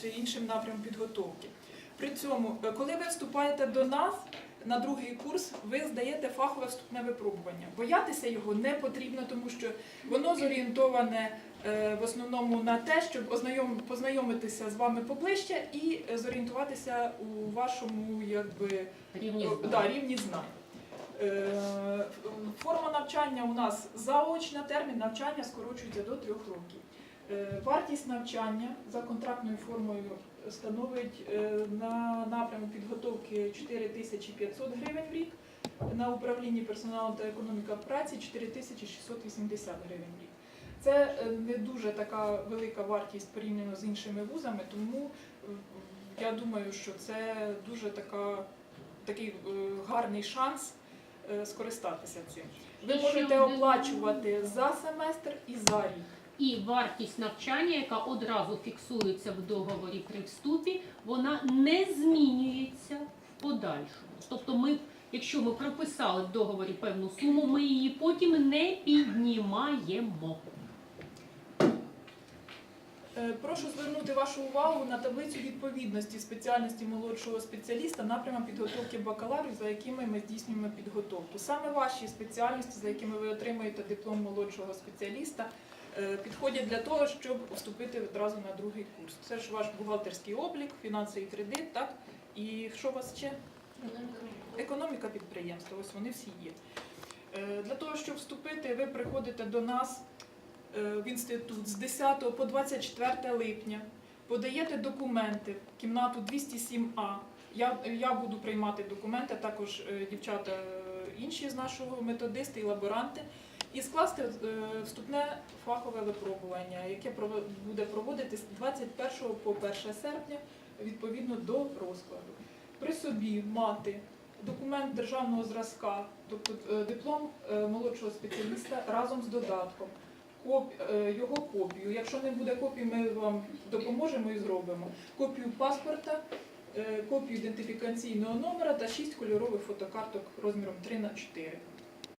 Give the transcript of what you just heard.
чи іншим напрямом підготовки. При цьому, е, коли ви вступаєте до нас на другий курс, ви здаєте фахове вступне випробування. Боятися його не потрібно, тому що воно зорієнтоване е, в основному на те, щоб ознайом, познайомитися з вами поближче і зорієнтуватися у вашому якби, Рівні Е, знань. Да, рівні знань. Форма навчання у нас заочна, термін навчання скорочується до трьох років. Е, Вартість навчання за контрактною формою становить е, на напряму підготовки 4500 гривень в рік, на управлінні персоналом та економіка праці 4680 гривень в рік. Це е, не дуже така велика вартість порівняно з іншими вузами, тому я думаю, що це дуже така такий гарний шанс скористатися цим. Ви можете оплачувати за семестр і за рік. І вартість навчання, яка одразу фіксується в договорі при вступі, вона не змінюється в подальшому. Тобто, ми, якщо ми прописали в договорі певну суму, ми її потім не піднімаємо. Е, Прошу звернути вашу увагу на таблицю відповідності спеціальності молодшого спеціаліста напрямам підготовки бакалаврів, за якими ми здійснюємо підготовку. Саме ваші спеціальності, за якими ви отримуєте диплом молодшого спеціаліста, підходять для того, щоб вступити одразу на другий курс. Це ж ваш бухгалтерський облік, фінансовий кредит, так? І що у вас ще? Економіка підприємства, ось вони всі є. Е, Для того, щоб вступити, ви приходите до нас е, в інститут з 10 по 24 липня, подаєте документи в кімнату 207А. Я, я буду приймати документи, також е, дівчата е, інші з нашого методисти і лаборанти, і скласти е, вступне фахове випробування, яке буде проводитись 21 по 1 серпня відповідно до розкладу. При собі мати документ державного зразка, тобто е, диплом е, молодшого спеціаліста разом з додатком, його копію. Якщо не буде копії, ми вам допоможемо і зробимо. Копію паспорта, копію ідентифікаційного номера та 6 кольорових фотокарток розміром 3 на 4.